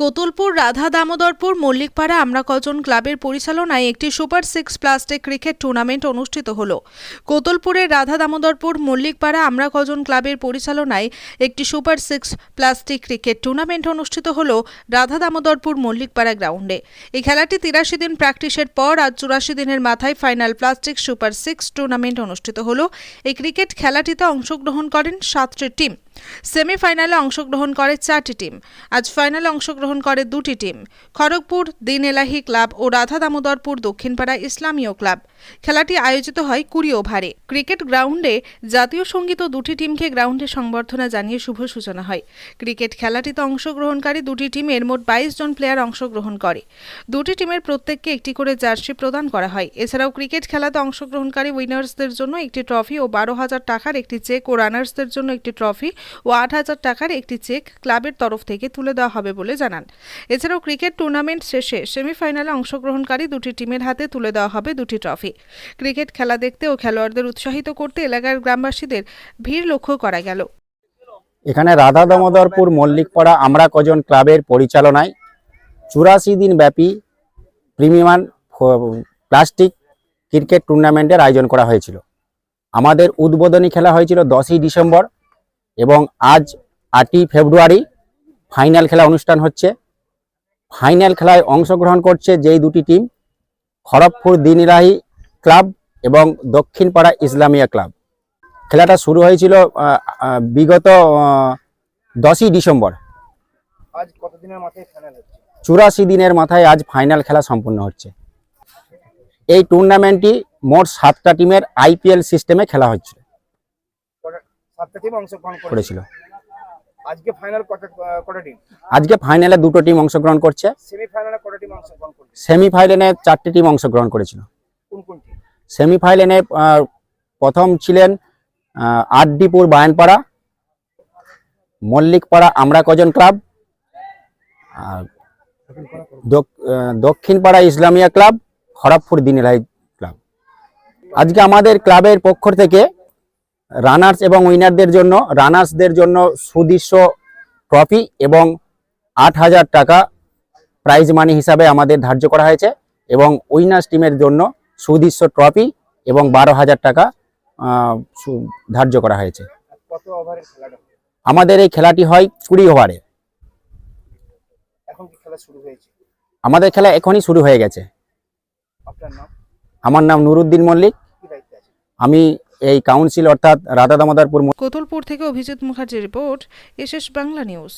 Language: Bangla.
কোতুলপুর রাধা দামোদরপুর, মল্লিকপাড়া আমরা কজন ক্লাবের পরিচালনায় একটি super six plastic cricket tournament অনুষ্ঠিত হল। কোতুলপুরের রাধা দামোদরপুর, মল্লিকপাড়া আমরা কজন ক্লাবের পরিচালনায় একটি super six plastic cricket tournament অনুষ্ঠিত হল রাধা দামোদরপুর, মল্লিকপাড়া গ্রাউন্ডে। এই খেলাটি তিরাশি দিন প্র্যাকটিসের পর আজ চুরাশি দিনের মাথায় final plastic super six tournament অনুষ্ঠিত হল। এই ক্রিকেট খেলাটিতে অংশগ্রহণ করেন সাতটি টিম। সেমিফাইনালে অংশগ্রহণ করে চারটি টিম। আজ ফাইনালে অংশগ্রহণ করে দুটি টিম। খড়গপুর, দিন এলাহি ক্লাব ও রাধা দামোদরপুর দক্ষিণপাড়া ইসলামীয় ক্লাব। খেলাটি আয়োজিত হয় কুড়ি ওভারে। ক্রিকেট গ্রাউন্ডে জাতীয় সংগীত ও দুটি টিমকে গ্রাউন্ডে সংবর্ধনা জানিয়ে শুভ সূচনা হয়। ক্রিকেট খেলাটিতে অংশগ্রহণকারী দুটি টিমের মোট বাইশ জন প্লেয়ার অংশগ্রহণ করে। দুটি টিমের প্রত্যেককে একটি করে জার্সি প্রদান করা হয়। এছাড়াও ক্রিকেট খেলাতে অংশগ্রহণকারী উইনার্সদের জন্য একটি ট্রফি ও বারো হাজার টাকার একটি চেক ও রানার্সদের জন্য একটি ট্রফি ও আট হাজার টাকার একটি চেক ক্লাবের তরফ থেকে তুলে দেওয়া হবে বলে জানান। এছাড়াও ক্রিকেট টুর্নামেন্ট শেষে সেমিফাইনালে অংশগ্রহণকারী দুটি টিমের হাতে তুলে দেওয়া হবে দুটি ট্রফি। ক্রিকেট খেলা দেখতে ও খেলোয়াড়দের উৎসাহিত করতে এলাকার গ্রামবাসীদের ভিড় লক্ষ্য করা গেল। এখানে রাধা দামোদরপুর মল্লিকপাড়া আমরা কজন ক্লাবের পরিচালনায় চুরাশি দিন ব্যাপী প্রিমিয়াম প্লাস্টিক ক্রিকেট টুর্নামেন্টের আয়োজন করা হয়েছিল। আমাদের উদ্বোধনী খেলা হয়েছিল দশই ডিসেম্বর। এবং আজ আটই ফেব্রুয়ারি ফাইনাল খেলা অনুষ্ঠান হচ্ছে। ফাইনাল খেলায় অংশগ্রহণ করছে যেই দুটি টিম খড়গপুর দিনিরাহি ক্লাব এবং দক্ষিণপাড়া ইসলামিয়া ক্লাব। খেলাটা শুরু হয়েছিল বিগত দশই ডিসেম্বর। আজ কতদিনের মাথায় ফাইনাল হচ্ছে? চুরাশি দিনের মাথায় আজ ফাইনাল খেলা সম্পূর্ণ হচ্ছে। এই টুর্নামেন্টটি মোট সাতটা টিমের আইপিএল সিস্টেমে খেলা হচ্ছিল। কটা- সাতটা টিম অংশগ্রহণ করেছে। করেছিল। আজকে ফাইনাল কটা টিম আজকে ফাইনালে দুটো টিম অংশগ্রহণ করছে। সেমিফাইনালে কটা টিম অংশগ্রহণ করছে? সেমিফাইনালে চারটি টিম অংশগ্রহণ করেছিল। কোন কোন টিম সেমিফাইনালে প্রথম ছিলেন আহ, আটডিপুর বায়নপাড়া মল্লিকপাড়া আমরা কজন ক্লাব আর দক্ষিণপাড়া ইসলামিয়া ক্লাব খড়গপুর দিনিরাই ক্লাব। আজকে আমাদের ক্লাবের পক্ষ থেকে রানার্স এবং উইনারদের জন্য রানার্সদের জন্য সুদৃশ্য ট্রফি এবং আট হাজার টাকা প্রাইজ মানি হিসাবে আমাদের ধার্য করা হয়েছে এবং উইনার্স টিমের জন্য সুদৃশ্য ট্রফি এবং বারো হাজার টাকা ধার্য করা হয়েছে? আমাদের এই খেলাটি হয় কুড়ি ওভারে আমাদের খেলা এখনই শুরু হয়ে গেছে। আমার নাম নুরুদ্দিন মল্লিক। আমি এই কাউন্সিল অর্থাৎ রাধা দামোদরপুর কোতুলপুর থেকে অভিজিৎ মুখার্জির রিপোর্ট এসএস বাংলা নিউজ।